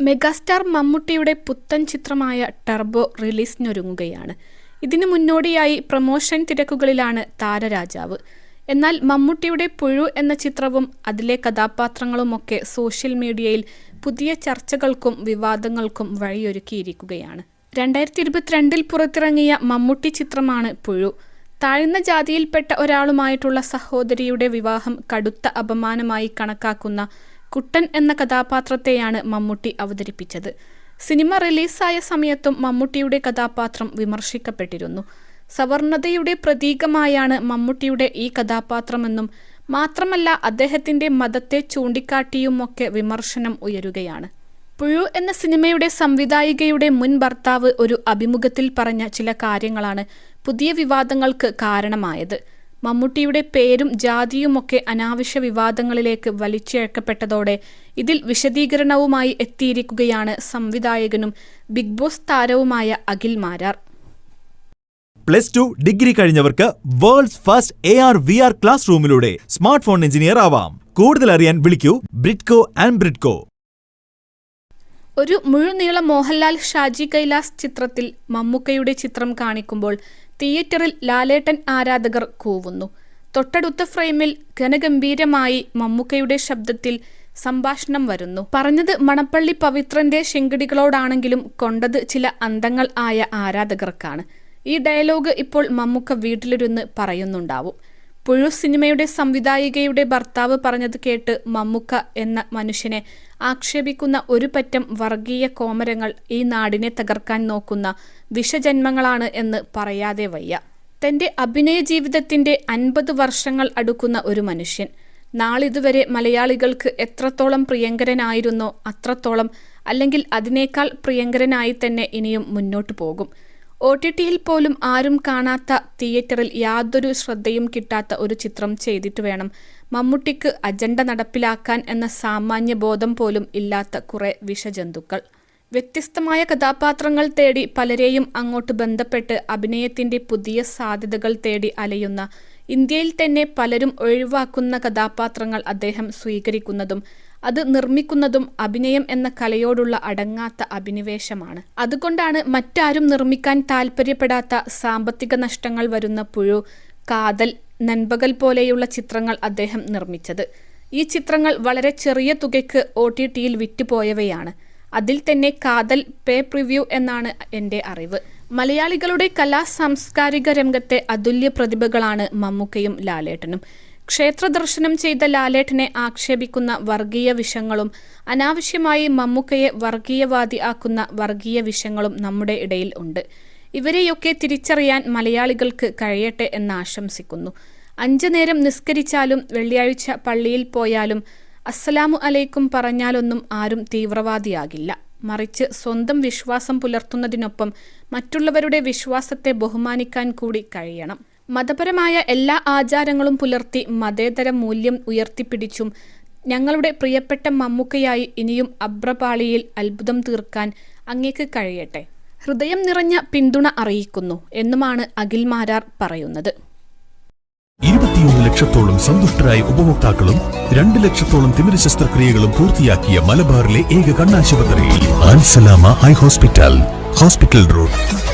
Megastar മമ്മൂട്ടിയുടെ പുത്തൻ ചിത്രമായ ടർബോ റിലീസിനൊരുങ്ങുകയാണ്. ഇതിനു മുന്നോടിയായി പ്രമോഷൻ തിരക്കുകളിലാണ് താരരാജാവ്. എന്നാൽ മമ്മൂട്ടിയുടെ പുഴു എന്ന ചിത്രവും അതിലെ കഥാപാത്രങ്ങളുമൊക്കെ സോഷ്യൽ മീഡിയയിൽ പുതിയ ചർച്ചകൾക്കും വിവാദങ്ങൾക്കും വഴിയൊരുക്കിയിരിക്കുകയാണ്. രണ്ടായിരത്തി ഇരുപത്തിരണ്ടിൽ പുറത്തിറങ്ങിയ മമ്മൂട്ടി ചിത്രമാണ് പുഴു. താഴ്ന്ന ജാതിയിൽപ്പെട്ട ഒരാളുമായിട്ടുള്ള സഹോദരിയുടെ വിവാഹം കടുത്ത അപമാനമായി കണക്കാക്കുന്ന കുട്ടൻ എന്ന കഥാപാത്രത്തെയാണ് മമ്മൂട്ടി അവതരിപ്പിച്ചത്. സിനിമ റിലീസായ സമയത്തും മമ്മൂട്ടിയുടെ കഥാപാത്രം വിമർശിക്കപ്പെട്ടിരുന്നു. സവർണതയുടെ പ്രതീകമായാണ് മമ്മൂട്ടിയുടെ ഈ കഥാപാത്രമെന്നും മാത്രമല്ല അദ്ദേഹത്തിന്റെ മതത്തെ ചൂണ്ടിക്കാട്ടിയുമൊക്കെ വിമർശനം ഉയരുകയാണ്. പുഴു എന്ന സിനിമയുടെ സംവിധായികയുടെ മുൻ ഭർത്താവ് ഒരു അഭിമുഖത്തിൽ പറഞ്ഞ ചില കാര്യങ്ങളാണ് പുതിയ വിവാദങ്ങൾക്ക് കാരണമായത്. മമ്മൂട്ടിയുടെ പേരും ജാതിയുമൊക്കെ അനാവശ്യ വിവാദങ്ങളിലേക്ക് വലിച്ചിഴക്കപ്പെട്ടതോടെ ഇതിൽ വിശദീകരണവുമായി എത്തിയിരിക്കുകയാണ് സംവിധായകനും ബിഗ് ബോസ് താരവുമായ Akhil Marar. Plus two degree കഴിഞ്ഞവർക്ക് world's first A R V R class റൂമിലൂടെ smart phone engineer ആവാം. കൂടുതൽ അറിയാൻ വിളിക്കൂ ബ്രിഡ്കോ ആൻഡ് ബ്രിഡ്കോ ഒരു മുഴുനീള മോഹൻലാൽ ഷാജി കൈലാസ് ചിത്രത്തിൽ മമ്മൂക്കയുടെ ചിത്രം കാണിക്കുമ്പോൾ തിയേറ്ററിൽ ലാലേട്ടൻ ആരാധകർ കൂവുന്നു. തൊട്ടടുത്ത ഫ്രെയിമിൽ ഘനഗംഭീരമായി മമ്മൂക്കയുടെ ശബ്ദത്തിൽ സംഭാഷണം വരുന്നു. പറഞ്ഞത് മണപ്പള്ളി പവിത്രന്റെ ശിങ്കിടികളോടാണെങ്കിലും കൊണ്ടത് ചില അന്തങ്ങൾ ആയ ആരാധകർക്കാണ്. ഈ ഡയലോഗ് ഇപ്പോൾ മമ്മൂക്ക വീട്ടിലിരുന്ന് പറയുന്നുണ്ടാവും. പുഴു സിനിമയുടെ സംവിധായികയുടെ ഭർത്താവ് പറഞ്ഞത് കേട്ട് മമ്മുക്ക എന്ന മനുഷ്യനെ ആക്ഷേപിക്കുന്ന ഒരു പറ്റം വർഗീയ കോമരങ്ങൾ ഈ നാടിനെ തകർക്കാൻ നോക്കുന്ന വിഷജന്മങ്ങളാണ് എന്ന് പറയാതെ വയ്യ. തന്റെ അഭിനയ ജീവിതത്തിന്റെ അൻപത് വർഷങ്ങൾ അടുക്കുന്ന ഒരു മനുഷ്യൻ. നാളിതുവരെ മലയാളികൾക്ക് എത്രത്തോളം പ്രിയങ്കരനായിരുന്നോ അത്രത്തോളം അല്ലെങ്കിൽ അതിനേക്കാൾ പ്രിയങ്കരനായി തന്നെ ഇനിയും മുന്നോട്ടു പോകും. ഒ ടി ടിയിൽ പോലും ആരും കാണാത്ത തിയേറ്ററിൽ യാതൊരു ശ്രദ്ധയും കിട്ടാത്ത ഒരു ചിത്രം ചെയ്തിട്ട് വേണം മമ്മൂട്ടിക്ക് അജണ്ട നടപ്പിലാക്കാൻ എന്ന സാമാന്യ ബോധം പോലും ഇല്ലാത്ത കുറെ വിഷജന്തുക്കൾ. വ്യത്യസ്തമായ കഥാപാത്രങ്ങൾ തേടി പലരെയും അങ്ങോട്ട് ബന്ധപ്പെട്ട് അഭിനയത്തിന്റെ പുതിയ സാധ്യതകൾ തേടി അലയുന്ന ഇന്ത്യയിൽ തന്നെ പലരും ഒഴിവാക്കുന്ന കഥാപാത്രങ്ങൾ അദ്ദേഹം സ്വീകരിക്കുന്നതും അത് നിർമ്മിക്കുന്നതും അഭിനയം എന്ന കലയോടുള്ള അടങ്ങാത്ത അഭിനിവേശമാണ്. അതുകൊണ്ടാണ് മറ്റാരും നിർമ്മിക്കാൻ താല്പര്യപ്പെടാത്ത സാമ്പത്തിക നഷ്ടങ്ങൾ വരുന്ന പുഴു കാതൽ നൻപകൽ പോലെയുള്ള ചിത്രങ്ങൾ അദ്ദേഹം നിർമ്മിച്ചത്. ഈ ചിത്രങ്ങൾ വളരെ ചെറിയ തുകയ്ക്ക് ഒ ടി ടിയിൽ വിറ്റുപോയവയാണ്. അതിൽ തന്നെ കാതൽ പേ പ്രിവ്യൂ എന്നാണ് എന്റെ അറിവ്. മലയാളികളുടെ കലാ സാംസ്കാരിക രംഗത്തെ അതുല്യ പ്രതിഭകളാണ് മമ്മൂക്കയും ലാലേട്ടനും. ക്ഷേത്ര ദർശനം ചെയ്ത ലാലേട്ടനെ ആക്ഷേപിക്കുന്ന വർഗീയ വിഷങ്ങളും അനാവശ്യമായി മമ്മൂക്കയെ വർഗീയവാദി ആക്കുന്ന വർഗീയ വിഷങ്ങളും നമ്മുടെ ഇടയിൽ ഉണ്ട്. ഇവരെയൊക്കെ തിരിച്ചറിയാൻ മലയാളികൾക്ക് കഴിയട്ടെ എന്ന് ആശംസിക്കുന്നു. അഞ്ചു നേരം നിസ്കരിച്ചാലും വെള്ളിയാഴ്ച പള്ളിയിൽ പോയാലും അസ്സലാമു അലൈക്കും പറഞ്ഞാലൊന്നും ആരും തീവ്രവാദിയാകില്ല. മറിച്ച് സ്വന്തം വിശ്വാസം പുലർത്തുന്നതിനൊപ്പം മറ്റുള്ളവരുടെ വിശ്വാസത്തെ ബഹുമാനിക്കാൻ കൂടി കഴിയണം. മതപരമായ എല്ലാ ആചാരങ്ങളും പുലർത്തി മതേതര മൂല്യം ഉയർത്തിപ്പിടിച്ചും ഞങ്ങളുടെ പ്രിയപ്പെട്ട മമ്മൂക്കയായി ഇനിയും അബ്രപാളിയിൽ അത്ഭുതം തീർക്കാൻ അങ്ങേക്ക് കഴിയട്ടെ. ഹൃദയം നിറഞ്ഞ പിന്തുണ അറിയിക്കുന്നു എന്നുമാണ് അഖിൽ മാരാർ പറയുന്നത്. ഇരുപത്തിയൊന്ന് ലക്ഷത്തോളം സന്തുഷ്ടരായ ഉപഭോക്താക്കളും രണ്ട് ലക്ഷത്തോളം തിമിര ശസ്ത്രക്രിയകളും പൂർത്തിയാക്കിയ മലബാറിലെ ഏക കണ്ണാശുപത്രി. ഹോസ്പിറ്റൽ. Hospital road.